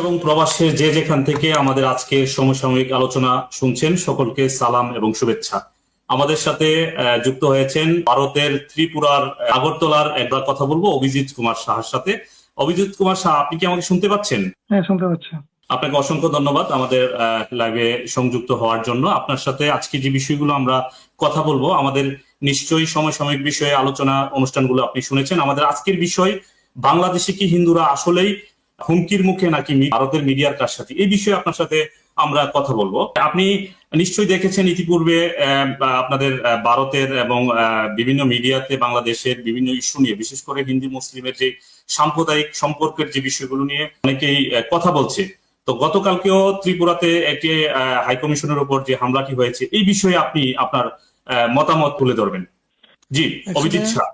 এবং প্রবাসের যে যেখান থেকে আমাদের আজকে সমসাময়িক আলোচনা শুনছেন সকলকে সালাম এবং শুভেচ্ছা। আমাদের সাথে যুক্ত হয়েছেন ভারতের ত্রিপুরার আগরতলার একবার কথা বলব অভিজিৎ কুমার সাহার সাথে। অভিজিৎ কুমার সাহা আপনি কি আমাকে শুনতে পাচ্ছেন? হ্যাঁ শুনতে পাচ্ছি। আপনাকে অসংখ্য ধন্যবাদ আমাদের লাইভে সংযুক্ত হওয়ার জন্য। আপনার সাথে আজকে যে বিষয়গুলো আমরা কথা বলব আমাদের নিশ্চয়ই সমসাময়িক বিষয়ে আলোচনা অনুষ্ঠানগুলো আপনি শুনেছেন। আমাদের আজকের বিষয় বাংলাদেশে কি হিন্দুরা আসলেই হুমকির মুখে নাকি ভারতের মিডিয়ার কার সাথে এই বিষয়ে আপনার সাথে আমরা কথা বলব। আপনি নিশ্চয়ই দেখেছেন ইতিপূর্বে আপনাদের ভারতের এবং বিভিন্ন মিডিয়াতে বাংলাদেশের বিভিন্ন ইস্যু নিয়ে বিশেষ করে হিন্দু মুসলিমের যে সাম্প্রদায়িক সম্পর্কের যে বিষয়গুলো নিয়ে অনেকেই কথা বলছে। তো গতকালকেও ত্রিপুরাতে একটি হাইকমিশনের উপর যে হামলাটি হয়েছে এই বিষয়ে আপনি আপনার মতামত তুলে ধরবেন। জি অভিজিৎ শাহ।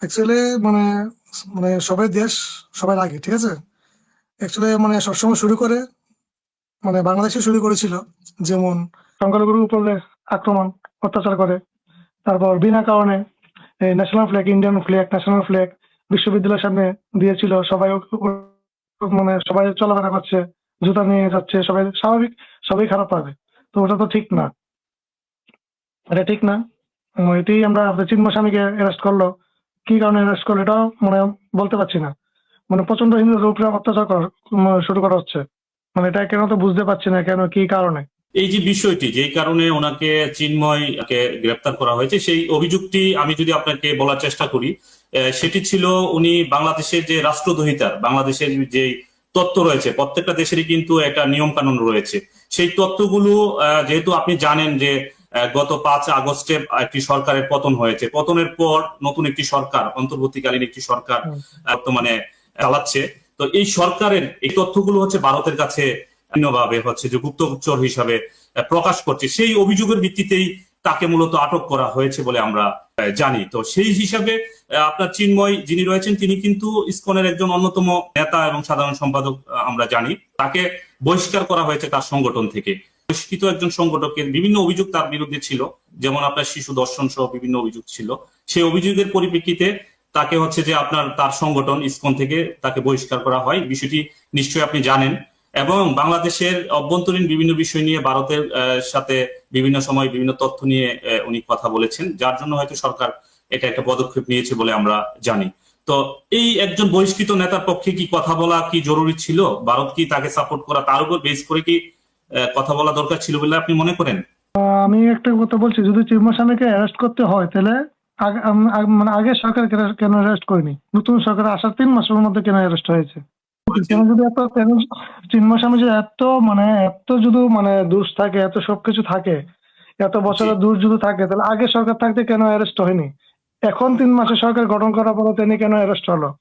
অ্যাকচুয়ালি মানে মানে সবাই দেশ সবার আগে ঠিক আছে? অ্যাকচুয়ালি মানে সবসময় শুরু করে মানে বাংলাদেশে শুরু করেছিল, যেমন সংখ্যালঘুর উপরে আক্রমণ, অত্যাচার করে, তারপর বিনা কারণে national flag Indian flag national flag বিশ্ববিদ্যালয়ের সামনে দিয়েছিল, সবাই মানে সবাই চলাফেরা করছে, জুতা নিয়ে যাচ্ছে, সবাই স্বাভাবিক, সবাই খারাপ পাবে। তো ওটা তো ঠিক না। এটা ঠিক না। এটাই আমরা চিন্ময় স্বামীকে অ্যারেস্ট করল। কি কারণে অ্যারেস্ট করল, এটাও মানে বলতে পারছি না। মানে প্রচণ্ড হিন্দুদের উপরে অত্যাচার করা শুরু করা হচ্ছে। মানে এটা কেন তো বুঝতে পারছি না কেন কি কারণে? এই যে বিষয়টি যেই কারণে ওনাকে চিন্ময়কে গ্রেপ্তার করা হয়েছে সেই অভিযোগটি আমি যদি আপনাকে বলার চেষ্টা করি সেটি ছিল উনি বাংলাদেশের যে রাষ্ট্রদ্রোহিতার বাংলাদেশের যে তত্ত্ব রয়েছে প্রত্যেকটা দেশেরই কিন্তু একটা নিয়ম কানুন রয়েছে। সেই তত্ত্বগুলো যেহেতু আপনি জানেন যে গত পাঁচ আগস্টে একটি সরকারের পতন হয়েছে পতনের পর নতুন একটি সরকার অন্তর্বর্তীকালীন একটি সরকার। বর্তমানে চালাচ্ছে। তো এই সরকারের এই তথ্যগুলো হচ্ছে ভারতের কাছে বিভিন্নভাবে হচ্ছে যে গুপ্তচর হিসাবে প্রকাশ করছে। সেই অভিযোগের ভিত্তিতেই তাকে মূলত আটক করা হয়েছে বলে আমরা জানি। তো সেই হিসাবে আপনার চিন্ময় যিনি রয়েছেন, তিনি কিন্তু ইসকনের একজন অন্যতম নেতা এবং সাধারণ সম্পাদক আমরা জানি। তাকে বহিষ্কার করা হয়েছে তার সংগঠন থেকে। বহিষ্কৃত একজন সংগঠকের বিভিন্ন অভিযোগ তার বিরুদ্ধে ছিল। যেমন আপনার শিশু দর্শন সহ বিভিন্ন অভিযোগ ছিল। সেই অভিযোগের পরিপ্রেক্ষিতে তাকে হচ্ছে যে আপনার, তার সংগঠন ইসকন থেকে তাকে বহিষ্কার করা হয়। বিষয়টি নিশ্চয়ই আপনি জানেন। এবং বাংলাদেশের অভ্যন্তরীণ বিভিন্ন বিষয় নিয়ে ভারতের সাথে বিভিন্ন সময় বিভিন্ন তথ্য নিয়ে উনি কথা বলেছেন, যার জন্য হয়তো সরকার এটা একটা পদক্ষেপ নিয়েছে বলে আমরা জানি। তো এই একজন বহিষ্কৃত নেতার পক্ষে কি কথা বলা কি জরুরি ছিল? ভারত কি তাকে সাপোর্ট করা, তার উপর বেস করে কি কথা বলা দরকার ছিল বলে আপনি মনে করেন? আমি একটা কথা বলছি, যদি চিন্ময় স্বামীকে অ্যারেস্ট করতে হয়, তাহলে মানে আগে সরকার কেন- অ্যারেস্ট করেনি? নতুন সরকার আসার তিন মাসের মধ্যে কেন অ্যারেস্ট হয়েছে? যদি এত চিন্ময় স্বামী যে এত মানে এত যদি মানে দোষ থাকে এত সবকিছু থাকে এত বছরের দূর যদি থাকে তাহলে আগে সরকার থাকতে কেন অ্যারেস্ট হয়নি? এখন তিন মাসে সরকার গঠন করার পরে তিনি কেন অ্যারেস্ট হলো?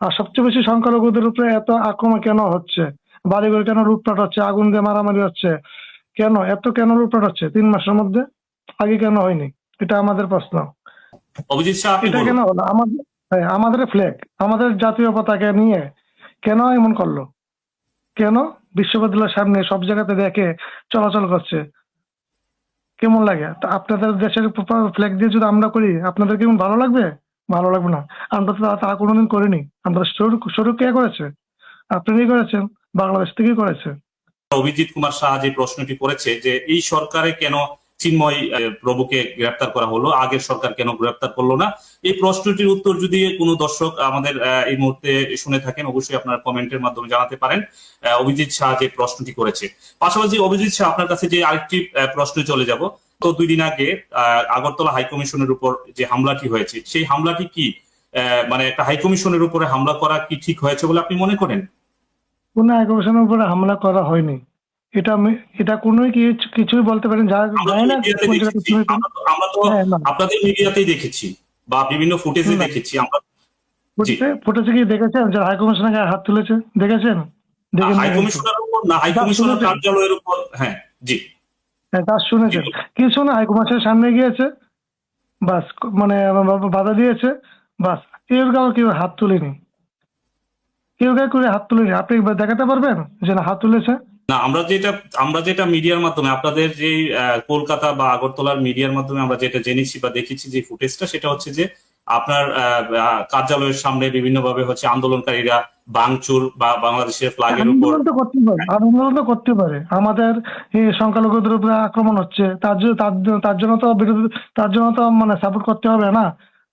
আর সবচেয়ে বেশি সংখ্যালঘুদের উপরে এত আক্রমণ কেন হচ্ছে? বাড়িঘর কেন লুটপাট হচ্ছে? আগুন দিয়ে মারামারি হচ্ছে? কেন? এত কেন লুটপাট হচ্ছে তিন মাসের মধ্যে? আগে কেন হয়নি? এটা আমাদের প্রশ্ন। অভিজিৎ শাহ আপনি কেন? হলো আমাদের হ্যাঁ, আমাদের ফ্ল্যাগ আমাদের জাতীয় পতাকা নিয়ে কেন এমন করল? কেন বিশ্ববিদ্যালয়ের সামনে সব জায়গাতে দেখে চলাচল করছে? কেমন লাগে? আপনাদের দেশের ফ্ল্যাগ দিয়ে যদি আমরা করি আপনাদের কেমন ভালো লাগবে? ভালো লাগবে না। আমরা তো তা- তা কোনোদিন করিনি। আমরা শুরু কে করেছে? আপনারাই করেছেন? বাংলাদেশ থেকেই করেছে। অভিজিৎ কুমার শাহ যে প্রশ্নটি করেছে যে এই সরকারে কেন চিন্ময় প্রভুকে গ্রেপ্তার করা হলো। আগের সরকার কেন গ্রেপ্তার করল না? এই প্রশ্নটির উত্তর যদি কোনো দর্শক আমাদের এই মুহূর্তে শুনে থাকেন, অবশ্যই আপনার কমেন্টের মাধ্যমে জানাতে পারেন অভিজিৎ শাহ যে প্রশ্নটি করেছে। পাশাপাশি অভিজিৎ শাহ, আপনার কাছে যে আরেকটি প্রশ্ন চলে যাব। তো দুই দিন আগে আগরতলা হাইকমিশনের উপর যে হামলাটি হয়েছে, সেই হামলাটি কি মানে একটা হাইকমিশনের উপরে হামলা করা কি ঠিক হয়েছে বলে আপনি মনে করেন? কোন একবছরের উপরে হামলা করা হয়নি। এটা এটা কিছু কিছুই বলতে পারেন যা জানি না কোন আমরা তো- হ্যাঁ, না। আপনাদের মিডিয়াতেই দেখেছি বা বিভিন্ন ফুটেজে দেখেছি আমরা ফুটেজে কি দেখেছেন? যে হাই কমিশনের হাত তুলেছে দেখেছেন? দেখেন হাই কমিশনার না হাই কমিশনার কার্যালয়ের উপর হ্যাঁ জি। হ্যাঁ, তা শুনেছেন। কিছু না হাই কমিশনের সামনে গিয়েছে বাস মানে বাধা দিয়েছে বাস। কেউ গাও কেউ হাত তুলেনি। কেউ গায়ে করে হাত তুলেনি। আপনি একবার দেখাতে পারবেন? যে না হাত তুলেছে? না আমরা যেটা আমরা যেটা মিডিয়ার মাধ্যমে আপনাদের যে কলকাতা বা আগরতলার মিডিয়ার মাধ্যমে আমরা যেটা জেনেছি বা দেখেছি যে ফুটেজটা সেটা হচ্ছে যে আপনার কার্যালয়ের সামনে বিভিন্ন ভাবে হচ্ছে আন্দোলনকারীরা ভাঙচুর বা বাংলাদেশের ফ্ল্যাগের উপর আন্দোলন তো করতে পারে আন্দোলন তো করতে পারে। আমাদের এই সংখ্যালঘুদের উপরে আক্রমণ হচ্ছে তার জন্য তার জন্য- তার জন্য তো বিরোধী তার জন্য তো মানে সাপোর্ট করতে হবে না।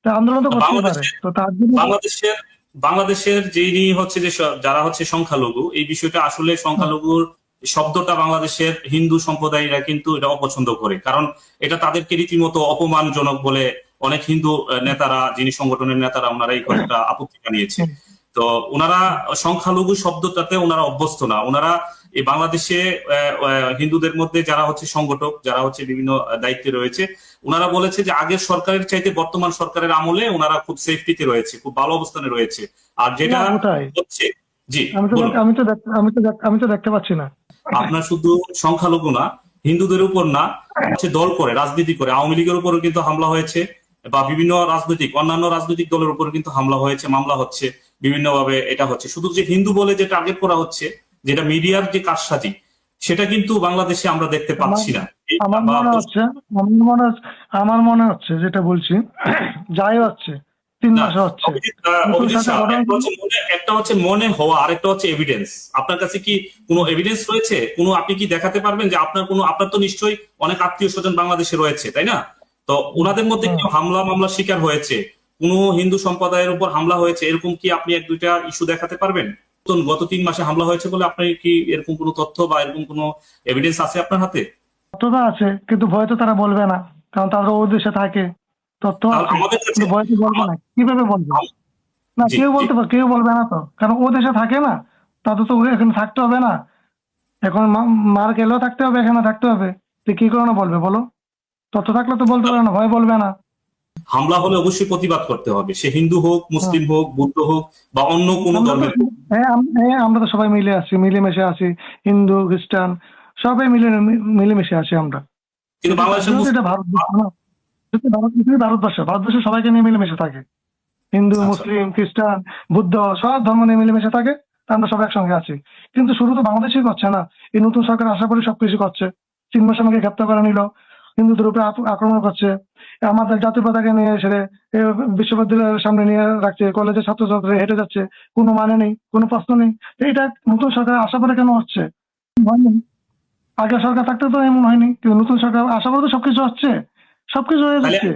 আন্দোলন তো করতে পারে তো তার জন্য বাংলাদেশের বাংলাদেশের যিনি হচ্ছে যে যারা হচ্ছে সংখ্যালঘু এই বিষয়টা আসলে সংখ্যালঘুর শব্দটা বাংলাদেশের হিন্দু সম্প্রদায়রা কিন্তু এটা অপছন্দ করে। কারণ এটা তাদেরকে রীতিমতো অপমানজনক বলে অনেক হিন্দু নেতারা যিনি সংগঠনের নেতারা ওনারা এই কথাটা আপত্তি জানিয়েছে। তো ওনারা সংখ্যালঘু শব্দটাতে ওনারা অভ্যস্ত না। ওনারা এই বাংলাদেশে হিন্দুদের মধ্যে যারা হচ্ছে সংগঠক যারা হচ্ছে বিভিন্ন দায়িত্বে রয়েছে ওনারা বলেছে যে আগের সরকারের চাইতে বর্তমান সরকারের আমলে ওনারা খুব সেফটিতে রয়েছে খুব ভালো অবস্থানে রয়েছে। আর যেটা হচ্ছে জি আমি তো আমি তো আমি তো আমি তো দেখতে পাচ্ছি না। আপনার শুধু সংখ্যালঘু না হিন্দুদের উপর না হচ্ছে দল করে রাজনীতি করে। আওয়ামী লীগের উপরও কিন্তু হামলা হয়েছে বা বিভিন্ন রাজনৈতিক অন্যান্য রাজনৈতিক দলের উপর কিন্তু হামলা হয়েছে মামলা হচ্ছে বিভিন্নভাবে এটা হচ্ছে। শুধু যে হিন্দু বলে যে টার্গেট করা হচ্ছে যেটা মিডিয়ার যে কারসাজি সেটা কিন্তু বাংলাদেশে আমরা দেখতে পাচ্ছি না। আমার মনে হচ্ছে আমার মনে হচ্ছে আমার মনে হচ্ছে যেটা বলছি যাই হচ্ছে তিন মাসে হচ্ছে। একটা হচ্ছে মনে একটা হচ্ছে মনে হওয়া আরেকটা হচ্ছে এভিডেন্স আপনার কাছে কি কোনো এভিডেন্স রয়েছে? কোনো আপনি কি দেখাতে পারবেন যে আপনার কোনো আপনার তো নিশ্চয়ই অনেক আত্মীয় স্বজন বাংলাদেশে রয়েছে তাই না? তো ওনাদের মধ্যে কি হামলা মামলা শিকার হয়েছে? কোনো হিন্দু সম্প্রদায়ের উপর হামলা হয়েছে? এরকম কি আপনি এক দুইটা ইস্যু দেখাতে পারবেন? তো গত তিন মাসে হামলা হয়েছে বলে আপনার কি এরকম কোনো তথ্য বা এরকম কোনো এভিডেন্স আছে আপনার হাতে? তথ্য তো আছে কিন্তু ভয় তো তারা বলবে না কারণ তারা ওই দেশে থাকে। তথ্য আমাদের কাছে ভয় তো বলবে না। কীভাবে বলবে? না কেউ বলতে পারে কেউ বলবে না তো কারণ ও দেশে থাকে না। তাদের তো এখানে থাকতে হবে না। এখন মার গেলেও থাকতে হবে এখানে থাকতে হবে। তো কি করে না বলবে বলো? তথ্য থাকলে তো বলতে পারে না ভয় বলবে না। হামলা হলে অবশ্যই প্রতিবাদ করতে হবে। সে হিন্দু হোক মুসলিম হোক বৌদ্ধ হোক বা অন্য কোনো ধর্মের হ্যাঁ হ্যাঁ, আমরা তো সবাই মিলে আছি মিলেমিশে আছি হিন্দু খ্রিস্টান সবাই মিলে মিলেমিশে আছি আমরা। কিন্তু বাংলাদেশের ভারতবর্ষ ভারতবর্ষ সবাইকে নিয়ে মিলেমিশে থাকে। হিন্দু আচ্ছা। মুসলিম খ্রিস্টান বুদ্ধ সব ধর্ম নিয়ে মিলেমিশে থাকে আমরা সবাই একসঙ্গে আছি। কিন্তু শুরু তো বাংলাদেশই করছে না। এই নতুন সরকার আসার পরে সবকিছু করছে। তিন মাস আমাকে গ্রেপ্তার করে নিল। হিন্দুদের উপরে আক্রমণ করছে। আমাদের জাতীয় পতাকা নিয়ে এসে বিশ্ববিদ্যালয়ের সামনে নিয়ে রাখছে কলেজের ছাত্রছাত্রী হেঁটে যাচ্ছে কোনো মানে নেই কোনো প্রশ্ন নেই। এটা নতুন সরকার আসার পরে কেন হচ্ছে? হয়নি আগে সরকার থাকতে তো এমন হয়নি কিন্তু নতুন সরকার আসার পরে তো সবকিছু হচ্ছে সবকিছু হয়ে যাচ্ছে।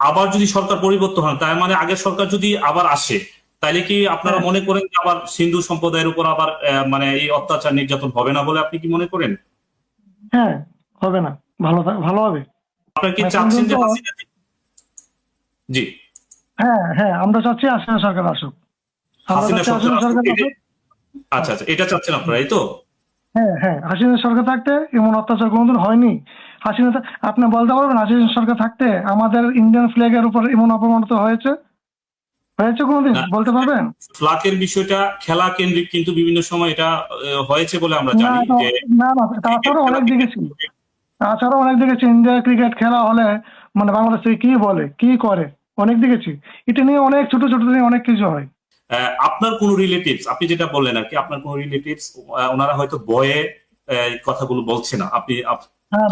আবার যদি সরকার পরিবর্তন হয় তার মানে আগের সরকার যদি আবার আসে তাহলে কি আপনারা হ্যাঁ। মনে করেন যে আবার হিন্দু সম্প্রদায়ের উপর আবার মানে এই অত্যাচার নির্যাতন হবে না বলে আপনি কি মনে করেন? হ্যাঁ হবে না ভালো ভালো হবে। আপনারা কি চাচ্ছেন যে হাসিনা জি- হ্যাঁ হ্যাঁ আমরা চাচ্ছি আসেনা সরকার আসুক। হাসিনা সরকার আসুক, আসুক আচ্ছা আচ্ছা এটা চাচ্ছেন আপনারা এই তো? হ্যাঁ হ্যাঁ হাসিনা সরকার থাকতে এমন অত্যাচার কোনোদিন হয়নি। হাসিনা আপনি বলতে পারবেন হাসিনা সরকার থাকতে আমাদের ইন্ডিয়ান ফ্ল্যাগের উপর এমন অপমানিত হয়েছে? হয়েছে কোনোদিন? বলতে পারবেন? ফ্লাকের বিষয়টা খেলা কেন্দ্রিক কিন্তু বিভিন্ন সময় এটা হয়েছে বলে আমরা জানি যে না না তাছাড়াও অনেক দেখেছি। তাছাড়াও অনেক দেখেছি ইন্ডিয়া ক্রিকেট খেলা হলে মানে বাংলাদেশ কি বলে কি করে অনেক দেখেছি। এটা নিয়ে অনেক ছোট ছোট নিয়ে অনেক কিছু হয়। আপনার কোন রিলেটিভস আপনি যেটা বললেন আর কি আপনার কোন রিলেটিভস ওনারা হয়তো বয়ে কথাগুলো বলছে না। আপনি আপ- হ্যাঁ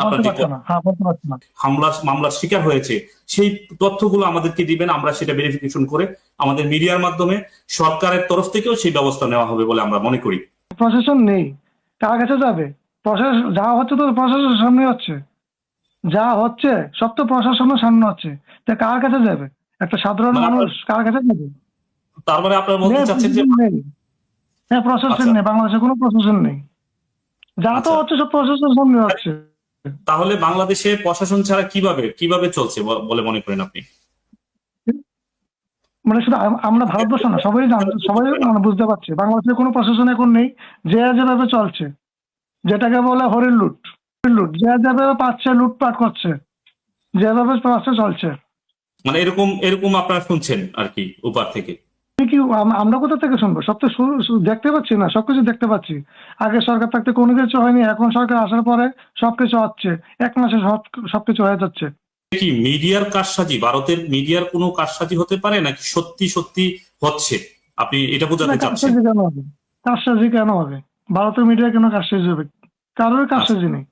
হ্যাঁ হামলা মামলার শিকার হয়েছে সেই তথ্যগুলো আমাদেরকে দিবেন আমরা সেটা ভেরিফিকেশন করে আমাদের মিডিয়ার মাধ্যমে সরকারের তরফ থেকেও সেই ব্যবস্থা নেওয়া হবে বলে আমরা মনে করি। প্রশাসন নেই। কার কাছে যাবে? প্রশাসন যা হচ্ছে তো প্রশাসনের সামনে হচ্ছে। যা হচ্ছে সব তো প্রশাসনের সামনে হচ্ছে। তা কার কাছে যাবে? একটা সাধারণ মানে মানুষ কার কাছে যাবে? তার মানে আপনারা বলতে চাচ্ছেন যে হ্যাঁ প্রশাসন আচ্ছা। নেই বাংলাদেশে কোনো প্রশাসন নেই। যা তো আচ্ছা। হচ্ছে সব প্রশাসনের সামনে হচ্ছে। তাহলে বাংলাদেশে প্রশাসন ছাড়া কীভাবে কীভাবে চলছে বলে মনে করেন আপনি? মানে শুধু আমরা ভারতবর্ষ না সবাই জান সবাই বুঝতে পারছে। বাংলাদেশে কোনো প্রশাসন এখন নেই যে যেভাবে চলছে। যেটাকে বলে হরিণ লুট। লুট। যে যেভাবে পাচ্ছে লুটপাট করছে। যেভাবে পাচ্ছে চলছে। মানে এরকম এরকম আপনারা শুনছেন আর কি উপর থেকে? কি আমরা কোথা থেকে শুনব? সব তো দেখতে পাচ্ছি না সবকিছু দেখতে পাচ্ছি। আগে সরকার থাকতে কোনো কিছু হয়নি এখন সরকার আসার পরে সবকিছু হচ্ছে। এক মাসে সব সবকিছু হয়ে যাচ্ছে। কি মিডিয়ার কারসাজি? ভারতের মিডিয়ার কোনো কারসাজি হতে পারে নাকি সত্যি সত্যি হচ্ছে? আপনি এটা বোঝাতে চাচ্ছেন কারসাজি কেন হবে? কারসাজি কেন হবে? ভারতের মিডিয়া কেন কারসাজি হবে? কারোর কারসাজি নেই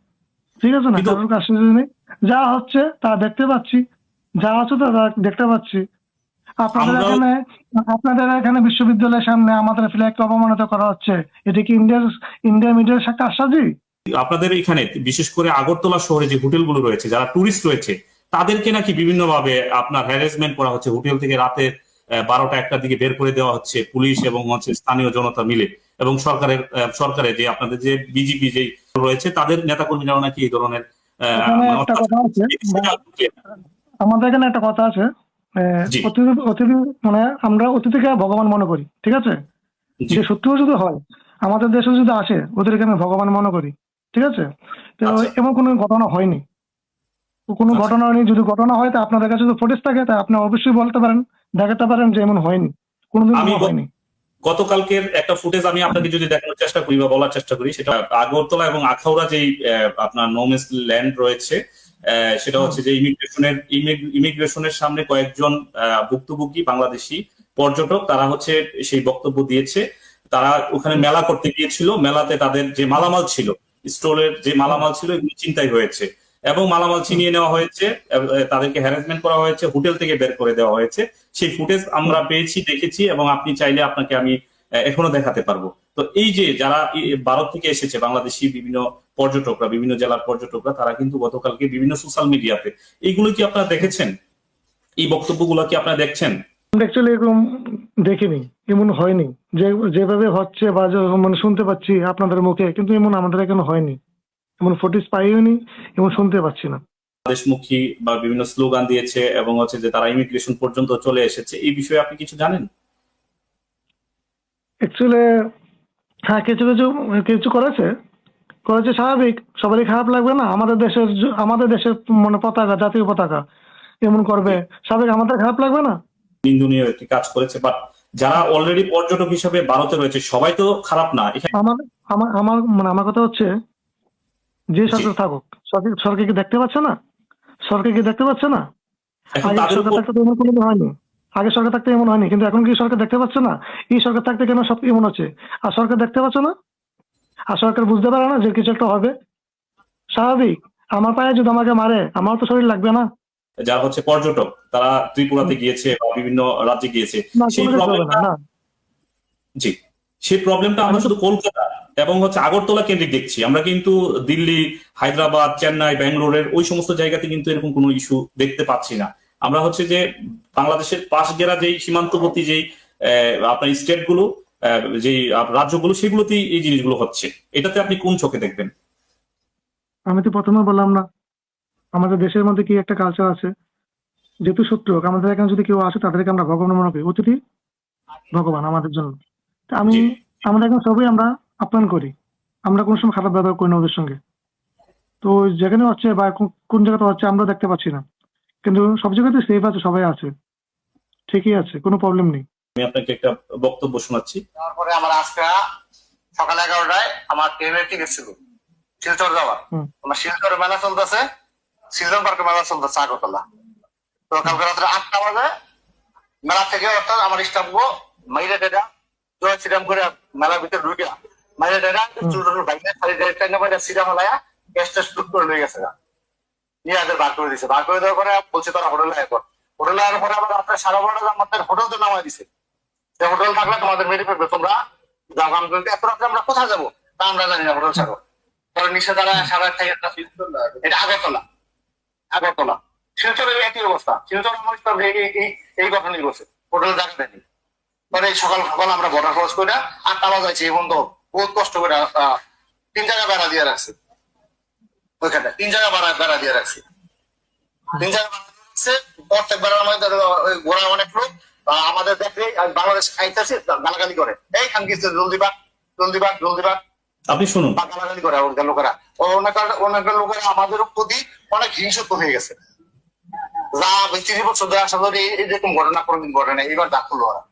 ঠিক আছে না? কারোর কারসাজি নেই যা হচ্ছে তা দেখতে পাচ্ছি। যা হচ্ছে তা দেখতে পাচ্ছি। আপনাদের এখানে আপনাদের এখানে বিশ্ববিদ্যালয়ের সামনে আমাদের ফ্ল্যাগকে অপমানিত করা হচ্ছে। এটা কি ইন্ডিয়ার ইন্ডিয়া মিডিয়ার সাথে আশ্বাসী আপনাদের এখানে বিশেষ করে আগরতলা শহরে যে হোটেলগুলো রয়েছে যারা টুরিস্ট রয়েছে তাদেরকে নাকি বিভিন্নভাবে আপনার হ্যারাসমেন্ট করা হচ্ছে। হোটেল থেকে রাতে বারোটা একটার দিকে বের করে দেওয়া হচ্ছে পুলিশ এবং হচ্ছে স্থানীয় জনতা মিলে। এবং সরকারের সরকারের যে আপনাদের যে বিজেপি যে রয়েছে তাদের নেতাকর্মীরাও নাকি এই ধরনের মানে। আমাদের এখানে একটা কথা আছে অতিথি অতিথি মানে আমরা অতিথিকে ভগবান মনে করি ঠিক আছে যে সত্যিও যদি হয় আমাদের দেশে যদি আসে ওদেরকে আমি ভগবান মনে করি ঠিক আছে তো আচ্ছা। এমন কোনো ঘটনা হয়নি কোনো আচ্ছা। ঘটনা হয়নি যদি ঘটনা হয় তা আপনাদের কাছে যদি ফুটেজ থাকে তা আপনি অবশ্যই বলতে পারেন দেখাতে পারেন যে এমন হয়নি কোনোদিন হয়নি গতকালকের একটা ফুটেজ আমি আপনাকে যদি দেখানোর চেষ্টা করি বা বলার চেষ্টা করি সেটা আগরতলা এবং আখাউড়া আহ, আপনার নোমেস ল্যান্ড রয়েছে সেটা হচ্ছে যে ইমিগ্রেশনের ইমিগ্রেশনের সামনে কয়েকজন ভুক্তভোগী বাংলাদেশি পর্যটক তারা হচ্ছে সেই বক্তব্য দিয়েছে। তারা ওখানে মেলা করতে গিয়েছিল মেলাতে তাদের যে মালামাল ছিল স্টোরের যে মালামাল ছিল এগুলো চিন্তাই হয়েছে। এবং মালামাল ছিনিয়ে নেওয়া হয়েছে তাদেরকে হ্যারাসমেন্ট করা হয়েছে হোটেল থেকে বের করে দেওয়া হয়েছে। সেই ফুটেজ আমরা পেয়েছি দেখেছি এবং আপনি চাইলে আপনাকে আমি এখনও দেখাতে পারব। তো এই যে যারা ভারত থেকে এসেছে বাংলাদেশি বিভিন্ন পর্যটকরা বিভিন্ন জেলার পর্যটকরা তারা কিন্তু গতকালকে বিভিন্ন সোশ্যাল মিডিয়াতে এইগুলো কি আপনারা দেখেছেন? এই বক্তব্যগুলো কি আপনারা দেখছেন? অ্যাকচুয়ালি এরকম দেখিনি এমন হয়নি। যে যেভাবে হচ্ছে বা মানে শুনতে পাচ্ছি আপনাদের মুখে কিন্তু এমন আমাদের এখানে হয়নি। এমন ফুটেজ পাইওনি এমন শুনতে পাচ্ছি না। দেশমুখী বা বিভিন্ন স্লোগান দিয়েছে এবং হচ্ছে যে তারা ইমিগ্রেশন পর্যন্ত চলে এসেছে এই বিষয়ে আপনি কিছু জানেন? অ্যাকচুয়ালি হ্যাঁ কিছু কিছু কিছু করেছে। করেছে স্বাভাবিক সবারই খারাপ লাগবে না আমাদের দেশের আমাদের দেশের মানে পতাকা জাতীয় পতাকা এমন করবে স্বাভাবিক আমাদের খারাপ লাগবে না? নিন্দনীয় একটি কাজ করেছে বাট যারা অলরেডি পর্যটক হিসাবে ভারতে রয়েছে সবাই তো খারাপ না। আমার আমার মানে আমার কথা হচ্ছে যে সরকার থাকুক সরকার কি দেখতে পাচ্ছে না? সরকার কি দেখতে পাচ্ছে না? আগে সরকার থাকতে তো এমন কোনোদিন হয়নি। আগে সরকার থাকতে এমন হয়নি কিন্তু এখন কি সরকার দেখতে পাচ্ছে না? এই সরকার থাকতে কেন সব এমন হচ্ছে? আর সরকার দেখতে পাচ্ছে না? আর সরকার বুঝতে পারে না যে কিছু একটা হবে? স্বাভাবিক। আমার পায়ে যদি আমাকে মারে আমার তো শরীর লাগবে না। যারা হচ্ছে পর্যটক তারা ত্রিপুরাতে গিয়েছে বা বিভিন্ন রাজ্যে গিয়েছে। সেই জি। সেই প্রবলেমটা আমরা শুধু কলকাতা এবং হচ্ছে আগরতলা কেন্দ্রিক দেখছি। আমরা কিন্তু দিল্লি হায়দ্রাবাদ চেন্নাই ব্যাঙ্গালোরের ওই সমস্ত জায়গাতে কিন্তু এরকম কোনো ইস্যু দেখতে পাচ্ছি না। আমরা হচ্ছে যে বাংলাদেশের পাশ গেরা যেই সীমান্তবর্তী যেই আপনার স্টেটগুলো আহ, যেই রাজ্যগুলো সেগুলোতেই এই জিনিসগুলো হচ্ছে। এটাতে আপনি কোন চোখে দেখবেন? আমি তো প্রথমে বললাম না। আমাদের দেশের মধ্যে কি একটা কালচার আছে? যেহেতু সত্য আমাদের এখানে যদি কেউ আসে তাদেরকে আমরা ভগবান মনে করি। অতিথি ভগবান আমাদের জন্য। আমি জি। আমাদের এখানে সবই আমরা আপ্যায়ন করি। আমরা কোনো সময় খারাপ ব্যবহার করি না ওদের সঙ্গে। তো যেখানে হচ্ছে বা কোন জায়গাতে হচ্ছে আমরা দেখতে পাচ্ছি না। কিন্তু সব জায়গাতে সেফ আছে সবাই আছে। ঠিকই আছে কোনো প্রবলেম নেই। আমি আপনাকে একটা বক্তব্য শোনাচ্ছি। তারপরে আমার আজকে সকাল এগারোটায় আমার ট্রেনের টিকিট ছিল। শিলচর যাওয়ার। আমার শিলচরে মেলা চলতেছে সিলন পার্কে মেলা চলতেছে আগরতলা। তো কালকে রাত্রে আটটা বাজে মেলা থেকে অর্থাৎ আমার স্টাফ গো মাইরে ডেটা জয় শ্রীরাম করে মেলার ভিতরে ঢুকে মাইরে ডেটা চুল টুল বাইরে খালি ট্রেনে বাইরে সিরা ফেলায়া গ্যাস টেস্ট টুক করে নিয়ে গেছে নিয়ে আগে বার করে দিছে। বার করে দেওয়ার পরে বলছে তারা হোটেলে কর। হোটেলে আয়ার পরে আবার আপনার সাড়ে বারোটা আমাদের হোটেল তো নামাই দিছে। যে হোটেল থাকলে তোমাদের মেরে ফেলবে তোমরা বলতে এত রাত্রে আমরা কোথায় যাব? তা আমরা জানি না হোটেল ছাড়ো। পরে নিচে তারা থেকে একটা এটা আগরতলা। আগরতলা। শিলচরের একই অবস্থা। শিলচর আমার এই এই- ঘটনাই করছে হোটেল জায়গা দেয়নি পরে এই সকাল সকাল আমরা বর্ডার ক্রস করে আটটা বাজাইছি এবং তো বহুত কষ্ট করে তিন জায়গা বেড়া দিয়ে রাখছে। ওইখানে তিন জায়গা বেড়া বেড়া দিয়ে রাখছি। তিন জায়গা রাখছে প্রত্যেক বেড়ার মধ্যে ঘোড়া অনেক লোক আমাদের দেখলে বাংলাদেশ খাইতেছে গালাগালি করে। এই খান কিছু জলদি বাক জলদি জলদি বাক আপনি শুনুন। বা গালাগালি করে ওখানকার লোকেরা। ও অনেক অনেক লোকেরা আমাদের প্রতি অনেক হিংসুক হয়ে গেছে। যা তিরিশ বছর ধরে আসা ধরে এরকম ঘটনা কোনোদিন ঘটে না এবার ডাকুল ওরা।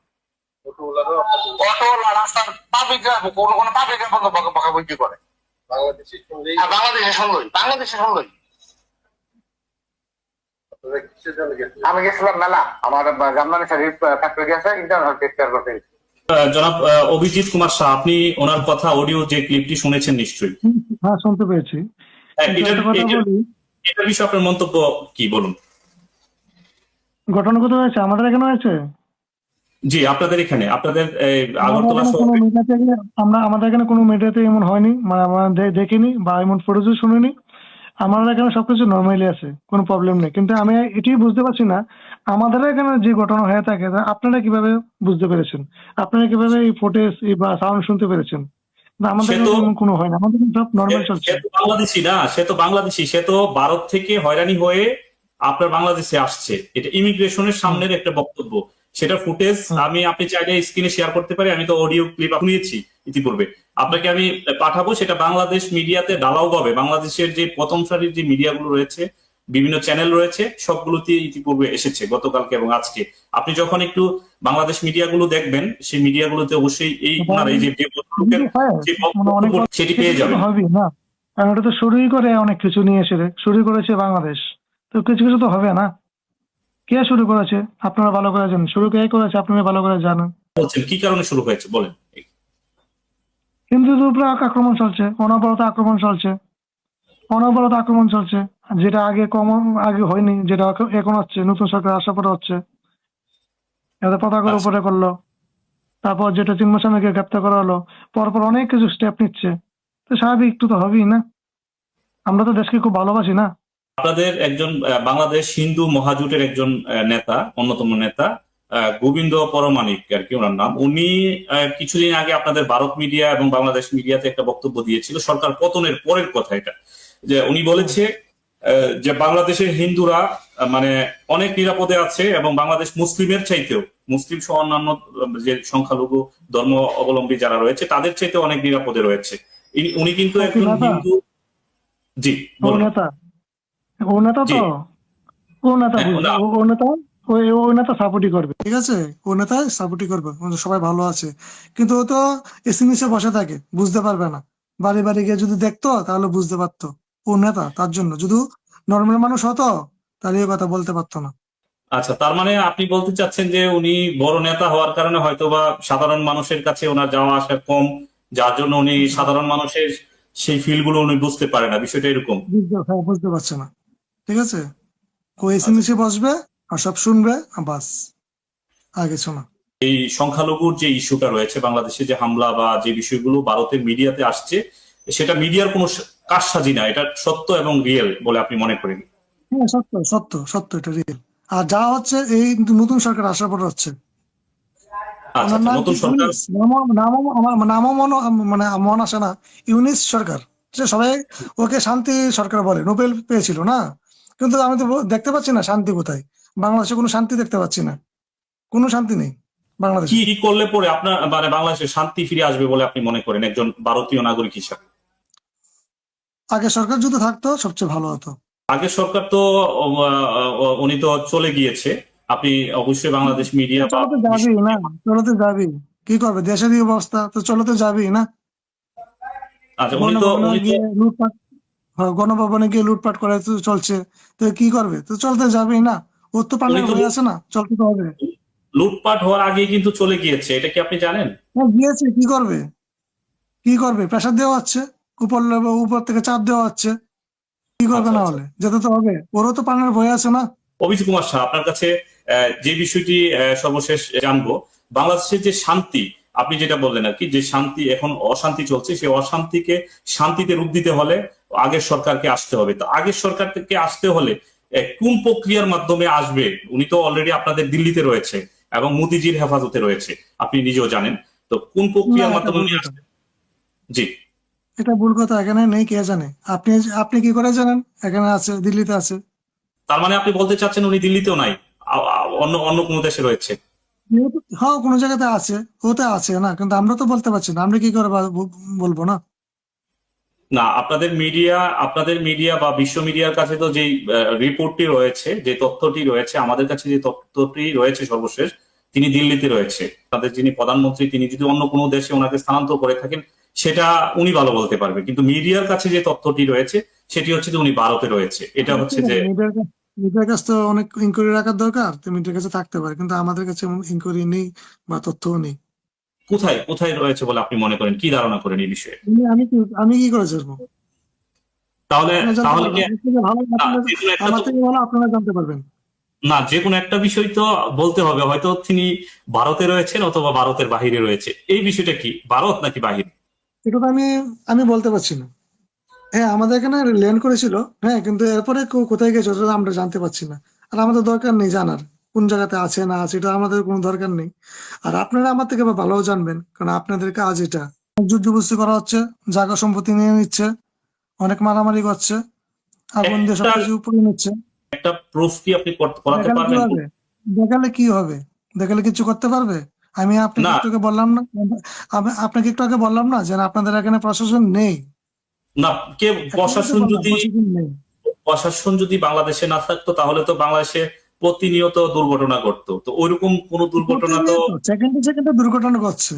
অটোওয়ালা রাস্তার পাবলিকরা কোনো কোনো পাবলিকের মতো বকা বকা বকি করে। আর বাংলাদেশে শুনলই বাংলাদেশে আমি গেছিলাম মেলা আমার জামদানি শাড়ির ফ্যাক্টরি আছে ইন্টারনাল টেক কেয়ার করতে জনাব আহ, অভিজিৎ কুমার শাহ আপনি ওনার কথা অডিও যে ক্লিপটি শুনেছেন নিশ্চয়ই। হ্যাঁ শুনতে পেয়েছি। হ্যাঁ, এটার বিষয়ে আপনার মন্তব্য কি বলুন। ঘটনা কোথায় হয়েছে আমাদের এখানে হয়েছে? জি আপনাদের এখানে আপনাদের আগরতলা আমরা আমাদের এখানে কোনো মিডিয়াতে এমন হয়নি মানে আমরা দেখিনি বা এমন ফুটেজও শুনিনি। আমাদের এখানে সবকিছু নর্মালি আছে কোনো প্রবলেম নেই। কিন্তু আমি এটাই বুঝতে পারছি না আমাদের এখানে যে ঘটনা হয়ে থাকে আপনারা কীভাবে বুঝতে পেরেছেন? আপনারা কীভাবে এই ফুটেজ বা সাউন্ড শুনতে পেরেছেন? আমাদের কোনো হয় না আমাদের সব নর্মাল চলছে। বাংলাদেশি না সে তো বাংলাদেশি সে তো ভারত থেকে হয়রানি হয়ে আপনার বাংলাদেশে আসছে। এটা ইমিগ্রেশনের সামনের একটা বক্তব্য। সেটা ফুটেজ আমি আপনি চাইলে স্ক্রিনে শেয়ার করতে পারি আমি তো অডিও ক্লিপ শুনিয়েছি ইতিপূর্বে। আপনাকে আমি পাঠাবো সেটা বাংলাদেশ মিডিয়াতে ডালাও পাবে বাংলাদেশের যে প্রথম সারির যে মিডিয়াগুলো রয়েছে বিভিন্ন চ্যানেল রয়েছে সবগুলোতে ইতিপূর্বে এসেছে গতকালকে এবং আজকে। আপনি যখন একটু বাংলাদেশ মিডিয়াগুলো দেখবেন সেই মিডিয়াগুলোতে অবশ্যই এই ওনার এই যে হয়, যে মানে সেটি পেয়ে যাবেন। হবে না। কারণ ওটা তো শুরুই করে অনেক কিছু নিয়ে এসে। শুরু করেছে বাংলাদেশ। তো কিছু কিছু তো হবে না। কে শুরু করেছে? আপনারা ভালো করে জানেন। শুরু কে করেছে? আপনারা ভালো করে জানেন। বলছেন কি কারণে শুরু হয়েছে? বলেন। হিন্দুদের উপরে আক্রমণ চলছে অনবরত আক্রমণ চলছে অনবরত আক্রমণ চলছে যেটা আগে কম আগে হয়নি যেটা এখন- হচ্ছে নতুন সরকার আসার পরে হচ্ছে। এদের পতাকার আচ্ছা। উপরে করল। তারপর যেটা তিন মাস আমাকে গ্রেপ্তার করা হলো পরপর অনেক কিছু স্টেপ নিচ্ছে। তো স্বাভাবিক একটু তো হবেই না। আমরা তো দেশকে খুব ভালোবাসি না। আপনাদের একজন বাংলাদেশ হিন্দু মহাজোটের একজন নেতা অন্যতম নেতা গোবিন্দ পরমাণিক আর কি ওনার নাম। উনি কিছুদিন আগে আপনাদের ভারত মিডিয়া এবং বাংলাদেশ মিডিয়াতে একটা বক্তব্য দিয়েছিল সরকার পতনের পরের কথা এটা। যে উনি বলেছে যে বাংলাদেশের হিন্দুরা মানে অনেক নিরাপদে আছে এবং বাংলাদেশ মুসলিমের চাইতেও মুসলিম সহ অন্যান্য যে সংখ্যালঘু ধর্ম অবলম্বী যারা রয়েছে তাদের চাইতে অনেক নিরাপদে রয়েছে। উনি কিন্তু একজন হিন্দু জি ও বলুন নেতা ও নেতা তো ও নেতা হ্যাঁ, ও- নেতা ওই ওই নেতা সাপোর্টই করবে। ঠিক আছে? ও নেতা সাপোর্টই করবে। মানে সবাই ভালো আছে। কিন্তু ও তো এসি নিচে বসে থাকে বুঝতে পারবে না। বাড়ি বাড়ি গিয়ে যদি দেখতো তাহলে বুঝতে পারতো। ও নেতা তার জন্য। যদি নর্মাল মানুষ হতো তাহলে এই কথা বলতে পারতো না। আচ্ছা তার মানে আপনি বলতে চাচ্ছেন যে উনি বড় নেতা হওয়ার কারণে হয়তোবা সাধারণ মানুষের কাছে ওনার যাওয়া আসা কম যার জন্য উনি সাধারণ মানুষের সেই ফিলগুলো উনি বুঝতে পারে না। বিষয়টা এরকম। বুঝতে হ্যাঁ বুঝতে পারছে না। ঠিক আছে? ও এসি নিচে বসবে আর সব শুনবে বাস। আর কিছু না এই সংখ্যালঘুর যে ইস্যুটা রয়েছে বাংলাদেশে যে হামলা বা যে বিষয়গুলো ভারতের মিডিয়াতে আসছে সেটা মিডিয়ার কোনো কারসাজি না এটা সত্য এবং রিয়েল বলে আপনি মনে করেন? হ্যাঁ সত্য সত্য সত্য এটা রিয়েল আর যা হচ্ছে এই নতুন সরকার আসার পর হচ্ছে। আচ্ছা আচ্ছা, মনে মানে আসে না। ইউনিস সরকার। সবাই ওকে শান্তি সরকার বলে নোবেল পেয়েছিল না? কিন্তু আমি তো দেখতে পাচ্ছি না শান্তি কোথায়? বাংলাদেশে কোনো শান্তি দেখতে পাচ্ছি না। কোনো শান্তি নেই বাংলাদেশে। কি করলে পরে আপনার মানে বাংলাদেশে শান্তি ফিরে আসবে বলে আপনি মনে করেন একজন ভারতীয় নাগরিক হিসাবে? আগে সরকার যদি থাকতো সবচেয়ে ভালো হতো। আগের সরকার তো উনি তো চলে গিয়েছে। আপনি অবশ্যই বাংলাদেশ মিডিয়া বা চলতে যাবি না চলতে যাবি। কি করবে? দেশের অবস্থা তো চলতে যাবি না। আচ্ছা উনি তো লুটপাট গণভবনে গিয়ে লুটপাট করে চলছে। তো কি করবে? তো চলতে যাবেই না। ওর তো তো- হয়ে আছে না। চলতে তো হবে। লুটপাট হওয়ার আগে কিন্তু চলে গিয়েছে। এটা কি আপনি জানেন? হ্যাঁ গিয়েছে। কি করবে? কি করবে? প্রেশার দেওয়া হচ্ছে। উপর উপর থেকে চাপ দেওয়া হচ্ছে। কি করবে আচ্ছা, না আচ্ছা। হলে? যেতে তো হবে। ওরও তো পানের ভয় আছে না। অভিজিৎ কুমার শাহ আপনার কাছে যে বিষয়টি সর্বশেষ জানব বাংলাদেশের যে শান্তি আপনি যেটা বললেন আর কি যে শান্তি এখন অশান্তি চলছে সেই অশান্তিকে শান্তিতে রূপ দিতে হলে আগের সরকারকে আসতে হবে। তো আগের সরকার থেকে আসতে হলে কোন প্রক্রিয়ার মাধ্যমে আসবে? উনি তো অলরেডি আপনাদের দিল্লিতে রয়েছে এবং মোদিজির হেফাজতে রয়েছে। আপনি নিজেও জানেন। তো কোন প্রক্রিয়ার মাধ্যমে উনি। আসবেন এটা জি। ভুল কথা এখানে নেই কে জানে? আপনি আপনি কি করে জানেন? এখানে আছে দিল্লিতে আছে। তার মানে আপনি বলতে চাচ্ছেন উনি দিল্লিতেও নাই অন্য অন্য কোনো দেশে রয়েছে? হ্যাঁ কোনো জায়গাতে আছে ওতে আছে না কিন্তু আমরা তো বলতে পারছি না। আমরা কি করে বলব না? না, আপনাদের মিডিয়া আপনাদের মিডিয়া বা বিশ্ব মিডিয়ার কাছে তো যেই রিপোর্টটি রয়েছে, যে তথ্যটি রয়েছে, আমাদের কাছে যে তথ্যটি রয়েছে সর্বশেষ, তিনি দিল্লিতে রয়েছে। তাদের যিনি প্রধানমন্ত্রী, তিনি যদি অন্য কোনো দেশে ওনাকে স্থানান্তর করে থাকেন, সেটা উনি ভালো বলতে পারবে। কিন্তু মিডিয়ার কাছে যে তথ্যটি রয়েছে, সেটি হচ্ছে যে উনি ভারতে রয়েছে। এটা হচ্ছে যে মিডিয়ার কাছে তো অনেক ইনকোয়ারি রাখার দরকার মিডিয়ার কাছে থাকতে পারে, কিন্তু আমাদের কাছে ইনকোয়ারি নেই বা তথ্যও নেই। কোথায় কোথায় রয়েছে বলে আপনি মনে করেন? কি ধারণা করেন এই বিষয়ে? আমি- আমি কি আমি কি করে জানব? তাহলে তাহলে আপনারা- জানতে পারবেন। না যে কোনো একটা বিষয় তো বলতে হবে। হয়তো তিনি ভারতে রয়েছেন অথবা ভারতের বাহিরে রয়েছে। এই বিষয়টা কি? ভারত নাকি বাহির? এটা তো আমি আমি বলতে পারছি না। হ্যাঁ আমাদের এখানে ল্যান্ড করেছিল। হ্যাঁ কিন্তু এরপরে কোথায় গেছে আমরা জানতে পারছি না। আর আমাদের দরকার নেই জানার। কোন জায়গাতে আছে না আছে এটা আমাদের কোনো দরকার নেই। আর আপনারা আমার থেকে ভালো জানবেন কারণ আপনাদের কাজ এটা। যুদ্ধ বুদ্ধি করা হচ্ছে জায়গা সম্পত্তি নিয়ে নিচ্ছে অনেক মারামারি করছে আগুন দিয়ে সবকিছু উপরে নিচ্ছে। একটা প্রুফ কি আপনি করাতে পারবেন। হবে? দেখালে কি হবে? দেখালে কিছু করতে পারবে? আমি আপনাকে একটু আগে বললাম না আপনাকে একটু আগে বললাম না যে আপনাদের এখানে প্রশাসন নেই। না কে প্রশাসন যদি প্রশাসন যদি বাংলাদেশে না থাকতো তাহলে তো বাংলাদেশে প্রতিনিয়ত দুর্ঘটনা ঘটতো। তো ওইরকম কোন দুর্ঘটনা তো সেকেন্ডে সেকেন্ডে দুর্ঘটনা ঘটছে।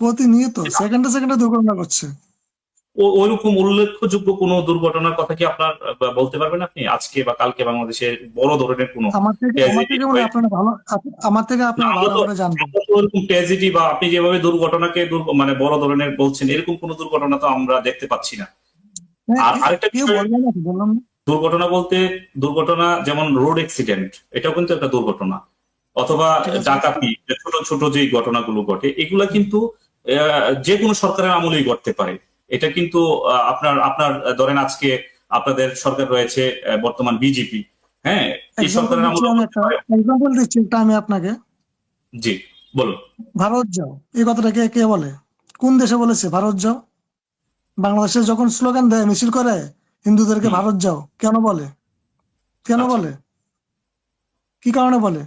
প্রতিনিয়ত সেকেন্ডে সেকেন্ডে দুর্ঘটনা ঘটছে। ওইরকম উল্লেখযোগ্য কোনো দুর্ঘটনার কথা কি আপনার বলতে পারবেন আপনি? আজকে বা কালকে বাংলাদেশে বড় ধরনের কোনো আমার থেকে আমার থেকে আপনারা ভালো আমার থেকে আপনারা ভালো করে জানবেন। ওরকম ট্র্যাজেডি বা আপনি যেভাবে দুর্ঘটনাকে মানে বড় ধরনের বলছেন এরকম কোনো দুর্ঘটনা তো আমরা দেখতে পাচ্ছি না। হ্যাঁ, আর আরেকটা বললাম না? দুর্ঘটনা বলতে দুর্ঘটনা যেমন রোড অ্যাক্সিডেন্ট এটাও কিন্তু একটা দুর্ঘটনা। অথবা ডাকাতি ছোট ছোট যে ঘটনাগুলো ঘটে এগুলা কিন্তু যে কোনো সরকারের আমলেই ঘটতে পারে। এটা কিন্তু আপনার আপনার ধরেন আজকে আপনাদের সরকার রয়েছে বর্তমান বিজেপি হ্যাঁ এই সরকারের আমি এক্সাম্পল দিচ্ছি আমি আপনাকে। জি বলুন। ভারত যাও। এই কথাটা কে কে বলে? কোন দেশে বলেছে? ভারত যাও। বাংলাদেশে যখন স্লোগান দেয় মিছিল করে হিন্দুদেরকে ভারত যাও। কেন বলে? কেন আচ্ছা। বলে? কি কারণে বলে?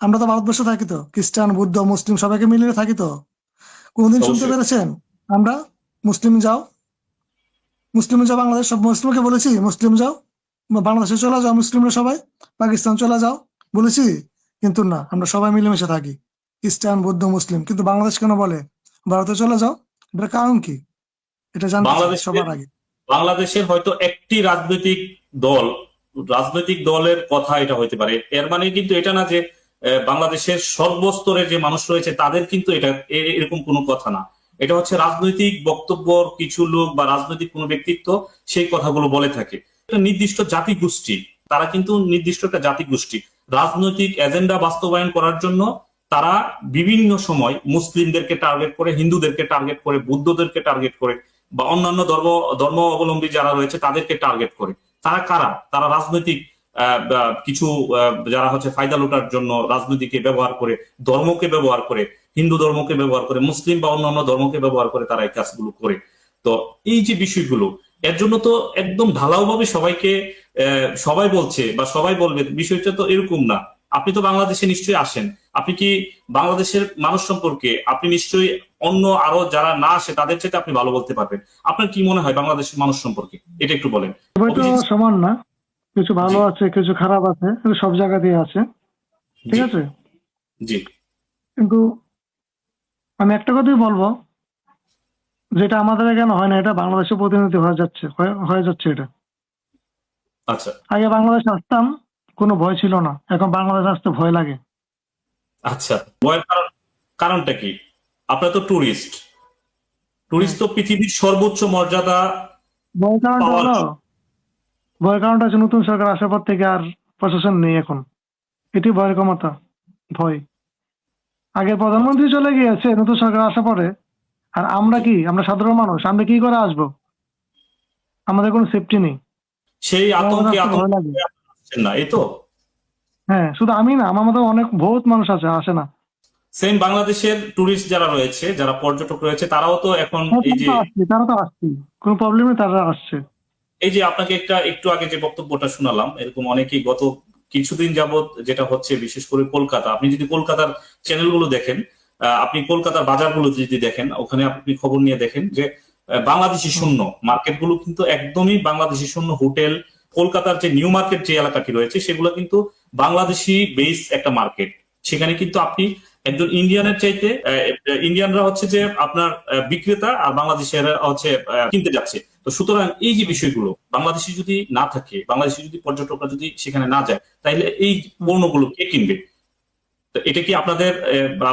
আমরা তো ভারতবর্ষে থাকি তো। খ্রিস্টান বুদ্ধ মুসলিম সবাইকে মিলিয়ে থাকি তো। কোনদিন শুনতে পেরেছেন? আমরা মুসলিম যাও। মুসলিম যাও বাংলাদেশ। সব মুসলিমকে বলেছি মুসলিম যাও। বাংলাদেশে চলে যাও মুসলিমরা সবাই। পাকিস্তান চলে যাও। বলেছি কিন্তু না আমরা সবাই মিলেমিশে থাকি। খ্রিস্টান বৌদ্ধ মুসলিম। কিন্তু বাংলাদেশ কেন বলে? ভারতে চলে যাও। এটার কারণ কি? এটা জানতে সবার আগে। বাংলাদেশের হয়তো একটি রাজনৈতিক দল, রাজনৈতিক দলের কথা এটা হইতে পারে। এর মানে কিন্তু এটা না যে বাংলাদেশের সর্বস্তরের যে মানুষ রয়েছে, তাদের কিন্তু এটা এরকম কোনো কথা না। এটা হচ্ছে রাজনৈতিক বক্তব্য কিছু লোক বা রাজনৈতিক কোনো ব্যক্তিত্ব সেই কথাগুলো বলে থাকে। নির্দিষ্ট জাতি গোষ্ঠী তারা কিন্তু নির্দিষ্ট একটা জাতি গোষ্ঠী রাজনৈতিক এজেন্ডা বাস্তবায়ন করার জন্য তারা বিভিন্ন সময় মুসলিমদেরকে টার্গেট করে, হিন্দুদেরকে টার্গেট করে, বুদ্ধদেরকে টার্গেট করে বা অন্যান্য ধর্ম ধর্ম অবলম্বী যারা রয়েছে তাদেরকে টার্গেট করে। তারা কারা? তারা রাজনৈতিক কিছু যারা হচ্ছে ফায়দা লুটার জন্য রাজনীতিকে ব্যবহার করে, ধর্মকে ব্যবহার করে, হিন্দু ধর্মকে ব্যবহার করে, মুসলিম বা অন্যান্য ধর্মকে ব্যবহার করে তারা এই কাজগুলো করে। তো এই যে বিষয়গুলো, এর জন্য তো একদম ঢালাওভাবে সবাইকে সবাই বলছে বা সবাই বলবে, বিষয়টা তো এরকম না। আপনি তো বাংলাদেশে নিশ্চয়ই আসেন। আপনি কি বাংলাদেশের মানুষ সম্পর্কে, আপনি নিশ্চয়ই অন্য আরও যারা না আসে তাদের চাইতে আপনি ভালো বলতে পারবেন। আপনার কি মনে হয় বাংলাদেশের মানুষ সম্পর্কে? এটা একটু বলেন। সমান না। কিছু ভালো আছে কিছু খারাপ আছে সব জায়গাতেই আছে। ঠিক আছে? জি। কিন্তু আমি একটা কথাই বলব যেটা আমাদের এখানে হয় না এটা বাংলাদেশে প্রতিনিধি হয়ে যাচ্ছে হয়ে- যাচ্ছে এটা। আচ্ছা। আগে বাংলাদেশ আসতাম কোনো ভয় ছিল না। এখন বাংলাদেশ আসতে ভয় লাগে। আচ্ছা। ভয়ের কারণ কারণটা কি? আপনার তো টুরিস্ট টুরিস্ট তো পৃথিবীর সর্বোচ্চ মর্যাদা ভয়ের কারণটা হচ্ছে নতুন সরকার আসার পর থেকে আর প্রশাসন নেই এখন। এটি ভয়ের ক্ষমতা ভয়। আগে প্রধানমন্ত্রী চলে গিয়েছে নতুন সরকার আসার পরে আর আমরা কি? আমরা সাধারণ মানুষ আমরা কি করে আসব? আমাদের কোনো সেফটি নেই। সেই আতঙ্কে আমাদের আসতে ভয় আতঙ্কে না এই তো? হ্যাঁ শুধু আমি না আমার মতো অনেক বহুত মানুষ আছে আসে না। সেম বাংলাদেশের টুরিস্ট যারা রয়েছে যারা পর্যটক রয়েছে তারাও তো এখন হ্যাঁ, এই যে তারা তো আসছে কোনো প্রবলেম নেই তারা আসছে। এই যে আপনাকে একটা একটু আগে যে বক্তব্যটা শোনালাম এরকম অনেকেই গত কিছুদিন যাবত যেটা হচ্ছে বিশেষ করে কলকাতা আপনি যদি কলকাতার চ্যানেলগুলো দেখেন আপনি কলকাতার বাজারগুলো যদি দেখেন ওখানে আপনি খবর নিয়ে দেখেন যে বাংলাদেশি শূন্য মার্কেটগুলো কিন্তু একদমই বাংলাদেশি শূন্য হোটেল কলকাতার যে নিউ মার্কেট যে এলাকাটি রয়েছে সেগুলো কিন্তু বাংলাদেশি বেস একটা মার্কেট সেখানে কিন্তু আপনি একজন ইন্ডিয়ানের চাইতে ইন্ডিয়ানরা হচ্ছে যে আপনার বিক্রেতা আর বাংলাদেশের হচ্ছে কিনতে যাচ্ছে। তো সুতরাং এই যে বিষয়গুলো বাংলাদেশি যদি না থাকে বাংলাদেশি যদি পর্যটকরা যদি সেখানে না যায় তাহলে এই পণ্যগুলো কে কিনবে? তো এটা কি আপনাদের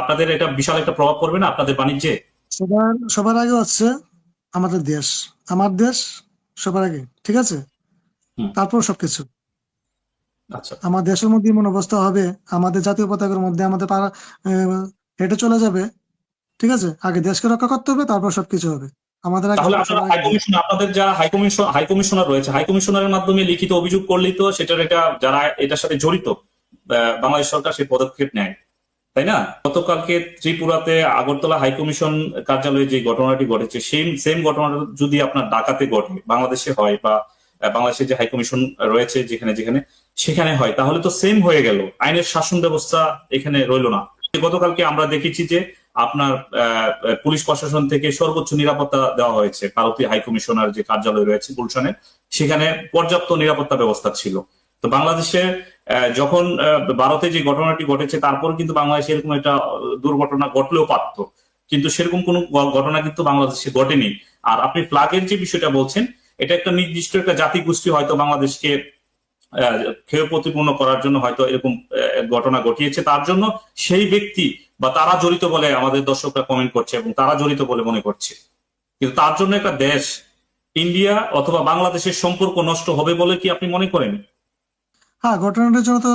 আপনাদের এটা বিশাল একটা প্রভাব পড়বে না আপনাদের বাণিজ্যে? সবার সবার আগে হচ্ছে আমাদের দেশ। আমার দেশ সবার আগে ঠিক আছে? তারপর সবকিছু। আমার দেশের মধ্যে এমন অবস্থা হবে আমাদের জাতীয় পতাকার মধ্যে আমাদের পাড়া হেঁটে চলে যাবে ঠিক আছে? আগে দেশকে রক্ষা করতে হবে তারপর সবকিছু হবে। আমাদের আপনাদের যারা হাই কমিশন হাই কমিশনার রয়েছে হাই কমিশনারের মাধ্যমে লিখিত অভিযোগ করলেই তো সেটার এটা যারা এটার সাথে জড়িত বাংলাদেশ সরকার সেই পদক্ষেপ নেয় তাই না? গতকালকে ত্রিপুরাতে আগরতলা হাই কমিশন কার্যালয়ে যে ঘটনাটি ঘটেছে সেম সেম ঘটনাটা যদি আপনার ঢাকাতে ঘটে বাংলাদেশে হয় বা বাংলাদেশের যে হাই কমিশন রয়েছে যেখানে যেখানে সেখানে হয়। তাহলে তো সেম হয়ে গেল। আইনের শাসন ব্যবস্থা এখানে রইল না। গতকালকে আমরা দেখেছি যে আপনার পুলিশ প্রশাসন থেকে সর্বোচ্চ নিরাপত্তা দেওয়া হয়েছে। ভারতীয় হাই কমিশনার যে কার্যালয় রয়েছে গুলশানে, সেখানে পর্যাপ্ত নিরাপত্তা ব্যবস্থা ছিল। তো বাংলাদেশে যখন ভারতে যে ঘটনাটি ঘটেছে, তারপর কিন্তু বাংলাদেশে এরকম একটা দুর্ঘটনা ঘটলেও পারত। কিন্তু সেরকম কোনো ঘটনা কিন্তু বাংলাদেশে ঘটেনি। আর আপনি ফ্লাগের যে বিষয়টা বলছেন, এটা একটা নির্দিষ্ট একটা জাতি গোষ্ঠী হয়তো বাংলাদেশকে ক্ষয় প্রতিপূর্ণ করার জন্য হয়তো এরকম ঘটনা ঘটিয়েছে। তার জন্য সেই ব্যক্তি বা তারা জড়িত বলে আমাদের দর্শকরা কমেন্ট করছে এবং তারা জড়িত বলে মনে করছে। কিন্তু তার জন্য একটা দেশ ইন্ডিয়া অথবা বাংলাদেশের সম্পর্ক নষ্ট হবে বলে কি আপনি মনে করেন? হ্যাঁ ঘটনাটার জন্য তো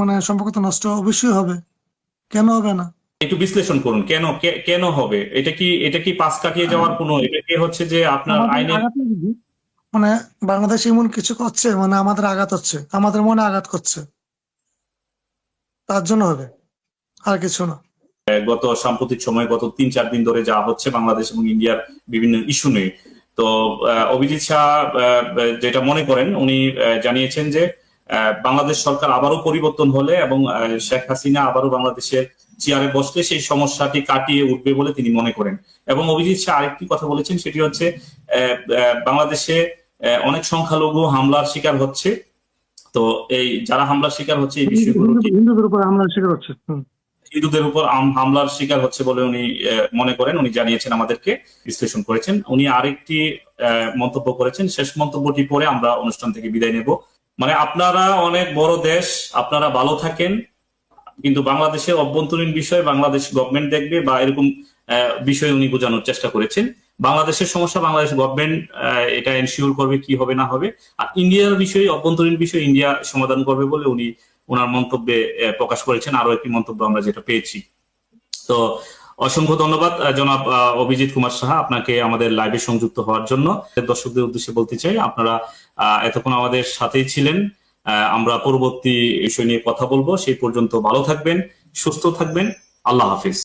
মানে সম্পর্ক তো নষ্ট অবশ্যই হবে। কেন হবে না? একটু বিশ্লেষণ করুন কেন কেন হবে? এটা কি এটা কি পাশ কাটিয়ে যাওয়ার কোনো এটা কি হচ্ছে যে আপনার আইনের। মানে বাংলাদেশ এমন কিছু করছে মানে আমাদের আঘাত হচ্ছে, আমাদের মনে আঘাত করছে। তার জন্য হবে, আর কিছু না। গত সাম্প্রতিক সময়ে গত তিন চার দিন ধরে যা হচ্ছে বাংলাদেশ এবং ইন্ডিয়ার বিভিন্ন ইস্যু নিয়ে। তো অভিজিৎ শাহ যেটা মনে করেন, উনি জানিয়েছেন যে বাংলাদেশ সরকার আবারও পরিবর্তন হলে এবং শেখ হাসিনা আবারও বাংলাদেশের চেয়ারে বসলে সেই সমস্যাটি কাটিয়ে উঠবে বলে তিনি মনে করেন। এবং অভিজিৎ শাহ আরেকটি কথা বলেছেন, সেটি হচ্ছে বাংলাদেশে অনেক সংখ্যালঘু হামলার শিকার হচ্ছে। তো এই যারা হামলার শিকার হচ্ছে এই বিষয়গুলো হিন্দুদের উপর হামলার শিকার হচ্ছে হিন্দুদের উপর হামলার শিকার হচ্ছে বলে উনি মনে করেন উনি জানিয়েছেন আমাদেরকে বিশ্লেষণ করেছেন। উনি আরেকটি আহ, মন্তব্য করেছেন। শেষ মন্তব্যটি পরে আমরা অনুষ্ঠান থেকে বিদায় নেব। মানে আপনারা অনেক বড় দেশ আপনারা ভালো থাকেন কিন্তু বাংলাদেশের অভ্যন্তরীণ বিষয় বাংলাদেশ গভর্নমেন্ট দেখবে বা এরকম আহ, বিষয় উনি বোঝানোর চেষ্টা করেছেন। বাংলাদেশের সমস্যা, বাংলাদেশ গভর্নমেন্ট এটা এনশিওর করবে কি হবে না হবে। আর ইন্ডিয়ার বিষয়ে, অভ্যন্তরীণ বিষয় ইন্ডিয়া সমাধান করবে বলে উনি ওনার মন্তব্যে প্রকাশ করেছেন। আরও একটি মন্তব্য আমরা যেটা পেয়েছি। তো অসংখ্য ধন্যবাদ জনাব অভিজিৎ কুমার সাহা আপনাকে আমাদের লাইভে সংযুক্ত হওয়ার জন্য। দর্শকদের উদ্দেশ্যে বলতে চাই, আপনারা এতক্ষণ আমাদের সাথেই ছিলেন। আমরা পরবর্তী বিষয় নিয়ে কথা বলব। সেই পর্যন্ত ভালো থাকবেন, সুস্থ থাকবেন। আল্লাহ হাফিজ।